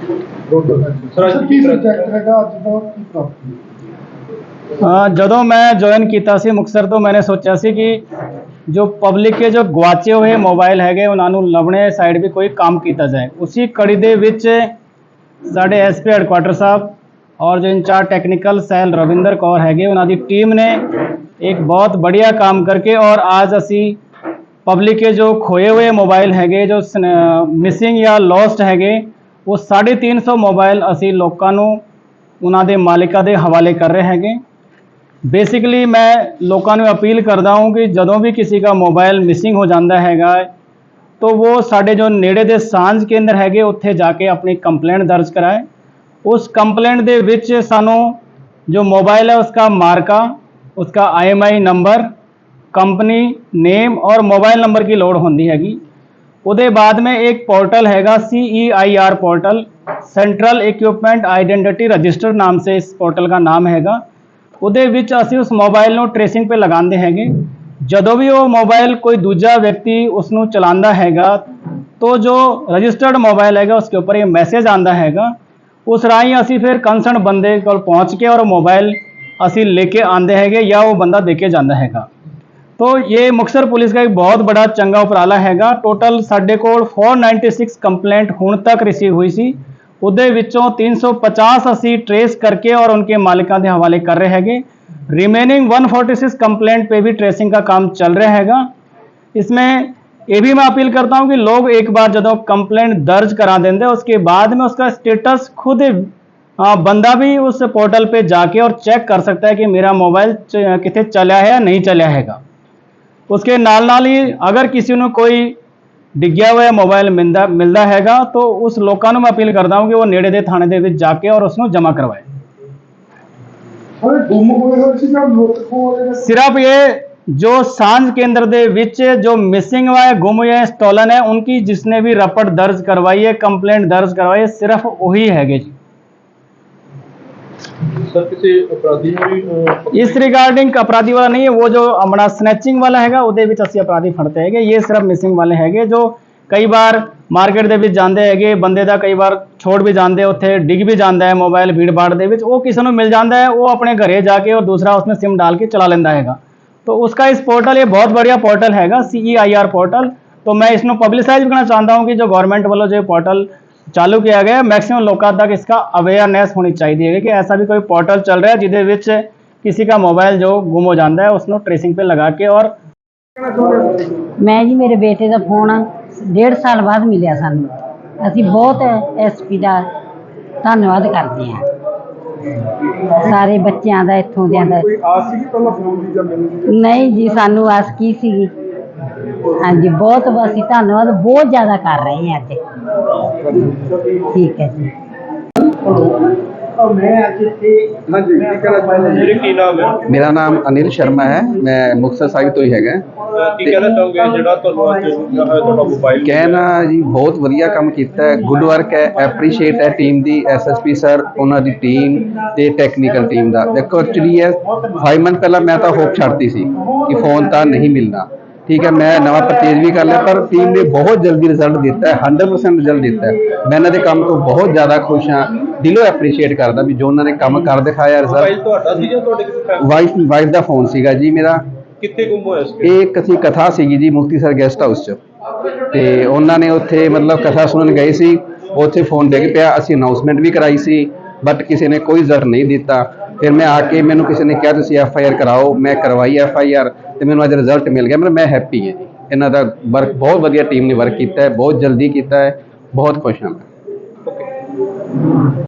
Sir ਕੀ project ਹੈਗਾ ਅੱਜ ਦਾ ਕੀ ਪ੍ਰਾਪਤੀ ਜਦੋਂ ਮੈਂ ਜੁਆਇਨ ਕੀਤਾ ਸੀ ਮੁਕਤਸਰ ਤੋਂ ਮੈंने ਸੋਚਿਆ ਸੀ ਕਿ ਜੋ ਪਬਲਿਕ ਕੇ ਜੋ ਗਵਾਚੇ ਹੋਏ ਮੋਬਾਈਲ ਹੈਗੇ ਉਹਨਾਂ ਨੂੰ ਲੱਭਣੇ ਸਾਈਡ ਵੀ ਕੋਈ ਕੰਮ ਕੀਤਾ ਜਾਏ। ਉਸੇ ਕੜੀ ਦੇ ਵਿੱਚ ਸਾਡੇ ਐਸਪੀ ਹੈਡਕੁਆਟਰ ਸਾਹਿਬ ਔਰ ਜੋ in charge technical cell Ravinder Kaur ਹੈਗੇ ਉਹਨਾਂ ਦੀ ਟੀਮ ਨੇ ਇੱਕ ਬਹੁਤ ਬੜੀਆ ਕੰਮ ਕਰਕੇ ਔਰ ਅੱਜ ਅਸੀਂ ਪਬਲਿਕ ਕੇ ਜੋ ਖੋਏ ਹੋਏ ਮੋਬਾਈਲ ਹੈਗੇ ਜੋ ਮਿਸਿੰਗ ਜਾਂ ਲੋਸਟ ਹੈਗੇ ਉਹ 350 ਮੋਬਾਈਲ ਅਸੀਂ ਲੋਕਾਂ ਨੂੰ ਉਹਨਾਂ ਦੇ ਮਾਲਕਾਂ ਦੇ ਹਵਾਲੇ ਕਰ ਰਹੇ ਹੈਗੇ। ਬੇਸਿਕਲੀ ਮੈਂ ਲੋਕਾਂ ਨੂੰ ਅਪੀਲ ਕਰਦਾ ਹਾਂ ਕਿ ਜਦੋਂ ਵੀ ਕਿਸੇ ਦਾ ਮੋਬਾਈਲ ਮਿਸਿੰਗ ਹੋ ਜਾਂਦਾ ਹੈਗਾ, ਤਾਂ ਉਹ ਸਾਡੇ ਜੋ ਨੇੜੇ ਦੇ ਸਾਂਝ ਕੇਂਦਰ ਹੈਗੇ, ਉੱਥੇ ਜਾ ਕੇ ਆਪਣੀ ਕੰਪਲੇਂਟ ਦਰਜ ਕਰਾਏ। ਉਸ ਕੰਪਲੇਂਟ ਦੇ ਵਿੱਚ ਸਾਨੂੰ जो मोबाइल है उसका मार्का उसका आईएमआई ਨੰਬਰ ਕੰਪਨੀ ਨੇਮ ਔਰ मोबाइल ਨੰਬਰ ਕੀ लोड ਹੁੰਦੀ ਹੈਗੀ। ਉਹਦੇ ਬਾਅਦ ਮੈਂ ਇੱਕ ਪੋਰਟਲ ਹੈਗਾ CEIR portal central equipment identity register ਨਾਮ ਸੇ ਇਸ ਪੋਰਟਲ ਦਾ ਨਾਮ ਹੈਗਾ। ਉਹਦੇ ਵਿੱਚ ਅਸੀਂ ਉਸ ਮੋਬਾਈਲ ਨੂੰ ਟ੍ਰੇਸਿੰਗ 'ਤੇ ਲਗਾਉਂਦੇ ਹੈਗੇ। ਜਦੋਂ ਵੀ ਉਹ ਮੋਬਾਈਲ ਕੋਈ ਦੂਜਾ ਵਿਅਕਤੀ ਉਸ ਨੂੰ ਚਲਾਉਂਦਾ ਹੈਗਾ, ਤੋ ਜੋ ਰਜਿਸਟਰਡ ਮੋਬਾਈਲ ਹੈਗਾ, ਉਸਕੇ ਉੱਪਰ ਇਹ ਮੈਸੇਜ ਆਂਦਾ ਹੈਗਾ। ਉਸ ਰਾਹੀਂ ਅਸੀਂ ਫਿਰ ਕੰਸਰਨ ਬੰਦੇ ਕੋਲ ਪਹੁੰਚ ਕੇ ਔਰ ਮੋਬਾਈਲ ਅਸੀਂ ਲੈ ਕੇ ਆਂਦੇ ਹੈਗੇ ਜਾਂ ਉਹ ਬੰਦਾ ਦੇ ਕੇ ਜਾਂਦਾ ਹੈਗਾ। तो ये मुक्तसर पुलिस का एक बहुत बड़ा चंगा उपराला ਬੜਾ टोटल साढ़े को फोर नाइनटी सिक्स कंप्लेंट हूँ तक रिसीव हुई ਹੋਈ ਸੀ तीन सौ पचास असी ट्रेस करके और उनके मालिका के हवाले कर रहे हैं रिमेनिंग 146 कंप्लेंट पर भी ट्रेसिंग का काम चल रहा हैगा। इसमें ये भी मैं अपील करता हूँ कि लोग एक बार जब कंप्लेंट दर्ज करा देंगे उसके बाद में उसका स्टेटस खुद आ, बंदा भी उस पोर्टल पे जाके और चेक कर सकता है कि मेरा मोबाइल कितने चला है या नहीं चला हैगा। उसके ਨਾਲ ਨਾਲ ਹੀ ਅਗਰ ਕਿਸੇ ਨੂੰ ਕੋਈ ਡਿੱਗਿਆ ਹੋਇਆ ਮੋਬਾਈਲ ਮਿਲਦਾ ਮਿਲਦਾ ਹੈਗਾ ਤਾਂ ਉਸ ਲੋਕਾਂ ਨੂੰ ਮੈਂ ਅਪੀਲ ਕਰਦਾ ਹਾਂ ਕਿ ਉਹ ਨੇੜੇ ਦੇ ਥਾਣੇ ਦੇ ਵਿੱਚ ਜਾ ਕੇ ਔਰ ਉਸ ਨੂੰ ਜਮ੍ਹਾਂ ਕਰਵਾਏ ਅਰੇ ਗੁੰਮ ਹੋਏ ਹੋਏ ਸੀ ਜਾਂ ਲੁੱਟ ਖੋਹ ਵਾਲੇ ਨੇ सिर्फ ये जो सांझ केंद्र ਦੇ ਵਿੱਚ ਜੋ ਮਿਸਿੰਗ हुआ है गुम हुए हैं स्टोलन है उनकी जिसने भी रपट दर्ज करवाई है कंप्लेंट दर्ज करवाई है सिर्फ वही हैगे जी इस रिगार्डिंग अपराधी वाला नहीं है, वो जो हमारा स्नैचिंग वाला है वो असी अपराधी फड़ते है ये सिर्फ़ मिसिंग वाले है जो कई बार मार्केट के जाते हैं बंदे का कई बार छोड़ भी जाते उ डिग भी जाता है मोबाइल भीड़ भाड़ वो किसी को मिल जाता है, वो अपने घरे जाके और दूसरा उसमें सिम डाल के चला लेता है तो उसका इस पोर्टल ये बहुत बढ़िया पोर्टल हैगा सी आई आर पोर्टल तो मैं इसमें पब्लिसाइज करना चाहता हूँ कि जो गवर्नमेंट वालों जो पोर्टल चालू किया गया मैक्सिमम लोगों तक इसका अवेयरनेस होनी चाहिए कि ऐसा भी कोई पोर्टल चल रहा है जिसके विच किसी का मोबाइल जो गुम हो जाता है उसको ट्रेसिंग पे लगा के और ਮੈਂ ਜੀ ਮੇਰੇ ਬੇਟੇ ਦਾ ਫੋਨ ਡੇਢ ਸਾਲ ਬਾਅਦ ਮਿਲਿਆ ਸਾਨੂੰ ਅਸੀਂ ਬਹੁਤ ਐਸਪੀ ਦਾ ਧੰਨਵਾਦ ਕਰਦੇ ਹਾਂ ਸਾਰੇ ਬੱਚਿਆਂ ਦਾ ਇੱਥੋਂ ਦਿਆਂ ਦਾ ਕੋਈ ਆਸ ਸੀ ਕਿ ਪਹਿਲਾਂ ਫੋਨ ਦੀ ਜਾਂ ਮਿਲਣ ਦੀ ਨਹੀਂ ਜੀ ਸਾਨੂੰ ਆਸ ਕੀ ਸੀਗੀ ਹਾਂਜੀ ਬਹੁਤ ਅਸੀਂ ਧੰਨਵਾਦ ਬਹੁਤ ਜ਼ਿਆਦਾ ਕਰ ਰਹੇ ਹਾਂ ਅੱਜ। ਠੀਕ ਹੈ ਜੀ। ਮੈਂ ਅੱਜ ਇੱਥੇ ਹਾਂਜੀ ਕੀ ਕਹਿਣਾ ਚਾਹੁੰਦੇ ਜਿਹੜੇ ਕੀ ਨਾਮ ਹੈ? ਮੇਰਾ ਨਾਮ ਅਨਿਲ ਸ਼ਰਮਾ ਹੈ ਮੈਂ ਮੁਕਤਸਰ ਸਾਹਿਬ ਤੋਂ ਹੀ ਹੈਗਾ। ਕੀ ਕਹਿਣਾ ਚਾਹੋਗੇ? ਜਿਹੜਾ ਤੁਹਾਨੂੰ ਅੱਜ ਤੁਹਾਡਾ ਮੋਬਾਈਲ ਕਹਿਣਾ ਜੀ ਬਹੁਤ ਵਧੀਆ ਕੰਮ ਕੀਤਾ ਹੈ। ਗੁੱਡ ਵਰਕ ਹੈ ਐਪਰੀਸ਼ੀਏਟ ਹੈ ਟੀਮ ਦੀ ਐਸਐਸਪੀ ਸਰ ਉਹਨਾਂ ਦੀ ਟੀਮ ਤੇ ਟੈਕਨੀਕਲ ਟੀਮ ਦਾ। ਦੇਖੋ ਐਕਚੁਅਲੀ ਹੈ 5 ਮੰਥ ਪਹਿਲਾਂ ਮੈਂ ਤਾਂ ਹੋਪ ਛੱਡਤੀ ਸੀ ਕਿ ਫੋਨ ਤਾਂ ਨਹੀਂ ਮਿਲਣਾ। ਠੀਕ ਹੈ ਮੈਂ ਨਵਾਂ ਪਰਚੇਜ ਵੀ ਕਰ ਲਿਆ ਪਰ ਟੀਮ ਨੇ ਬਹੁਤ ਜਲਦੀ ਰਿਜ਼ਲਟ ਦਿੱਤਾ ਹੈ 100% ਰਿਜ਼ਲਟ ਦਿੱਤਾ ਹੈ। ਮੈਂ ਇਹਨਾਂ ਦੇ ਕੰਮ ਤੋਂ ਬਹੁਤ ਜ਼ਿਆਦਾ ਖੁਸ਼ ਹਾਂ ਦਿਲੋਂ ਐਪਰੀਸ਼ੀਏਟ ਕਰਦਾ ਵੀ ਜੋ ਉਹਨਾਂ ਨੇ ਕੰਮ ਕਰ ਦਿਖਾਇਆ ਰਿਜ਼ਲਟ ਤੁਹਾਡਾ ਸੀ ਜਾਂ ਤੁਹਾਡੇ ਕਿਸੇ ਫੈਮਿਲੀ ਵਾਈਫ ਵਾਈਫ ਦਾ ਫੋਨ ਸੀਗਾ ਜੀ ਮੇਰਾ। ਕਿੱਥੇ ਗੁੰਮ ਹੋਇਆ ਸੀ? ਇਹ ਇੱਕ ਅਸੀਂ ਕਥਾ ਸੀਗੀ ਜੀ ਮੁਕਤੀਸਰ ਗੈਸਟ ਹਾਊਸ 'ਚ। ਤੇ ਉਹਨਾਂ ਨੇ ਉੱਥੇ ਮਤਲਬ ਕਥਾ ਸੁਣਨ ਗਏ ਸੀ ਉੱਥੇ ਫੋਨ ਡਿੱਗ ਪਿਆ ਅਸੀਂ ਅਨਾਉਂਸਮੈਂਟ ਵੀ ਕਰਾਈ ਸੀ ਬਟ ਕਿਸੇ ਨੇ ਕੋਈ ਜ਼ਰ ਨਹੀਂ ਦਿੱਤਾ। ਫਿਰ ਮੈਂ ਆ ਕੇ ਮੈਨੂੰ ਕਿਸੇ ਨੇ ਕਿਹਾ, ਤੁਸੀਂ ਐਫ ਆਈ ਆਰ ਕਰਾਓ, ਮੈਂ ਕਰਵਾਈ ਐਫ ਆਈ ਆਰ ਤੇ ਮੈਨੂੰ ਅੱਜ ਰਿਜ਼ਲਟ ਮਿਲ ਗਿਆ। ਮਤਲਬ ਮੈਂ ਹੈਪੀ ਹਾਂ ਜੀ। ਇਹਨਾਂ ਦਾ ਵਰਕ ਬਹੁਤ ਵਧੀਆ ਟੀਮ ਨੇ ਵਰਕ ਕੀਤਾ ਹੈ, ਬਹੁਤ ਜਲਦੀ ਕੀਤਾ ਹੈ, ਬਹੁਤ ਖੁਸ਼ ਹਾਂ ਮੈਂ।